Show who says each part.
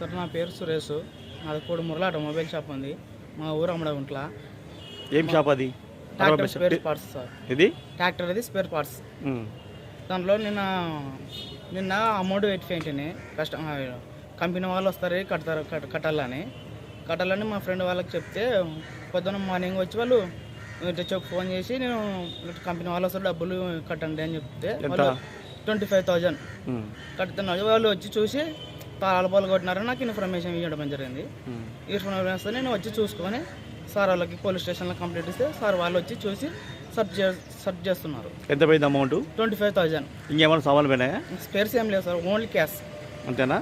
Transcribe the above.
Speaker 1: Sir నా పేరు సురేష్. నాది కూడా మురళాట మొబైల్ షాప్ ఉంది. మా ఊరు అమ్మడగుంట్ల
Speaker 2: ఏం షాప్ అది?
Speaker 1: Tractor spare parts sir.
Speaker 2: ఇది?
Speaker 1: ట్రాక్టర్ అది స్పేర్ పార్ట్స్. దాంట్లో నిన్న నిన్న అమౌంట్ ఫైవ్టీని కష్ట కంపెనీ వాళ్ళు వస్తారు కడతారు కట్- కట్టాలని. కట్టాలని మా ఫ్రెండ్ వాళ్ళకి చెప్తే పొద్దున్న మార్నింగ్ వచ్చి వాళ్ళు చెప్పు ఫోన్ చేసి నేను కంపెనీ వాళ్ళు వస్తారు డబ్బులు కట్టండి అని చెప్తే ట్వంటీ ఫైవ్ థౌజండ్. కడుతున్నారు. వాళ్ళు వచ్చి చూసి తాళాలు పాలు కొట్టినారని నాకు ఇన్ఫర్మేషన్ ఇవ్వడం జరిగింది. ఇన్ఫర్మేషన్ వస్తే నేను వచ్చి చూసుకొని సార్ వాళ్ళకి పోలీస్ స్టేషన్లో కంప్లీట్ ఇస్తే సార్ వాళ్ళు వచ్చి చూసి సర్చ్ చే సర్చ్ చేస్తున్నారు.
Speaker 2: ఎంత పోయింది అమౌంట్?
Speaker 1: Twenty five thousand.
Speaker 2: ఇంకేమైనా సామాన్లు పోయినాయా?
Speaker 1: స్పేర్స్ ఏం లేవు సార్ ఓన్లీ క్యాష్.
Speaker 2: అంతేనా.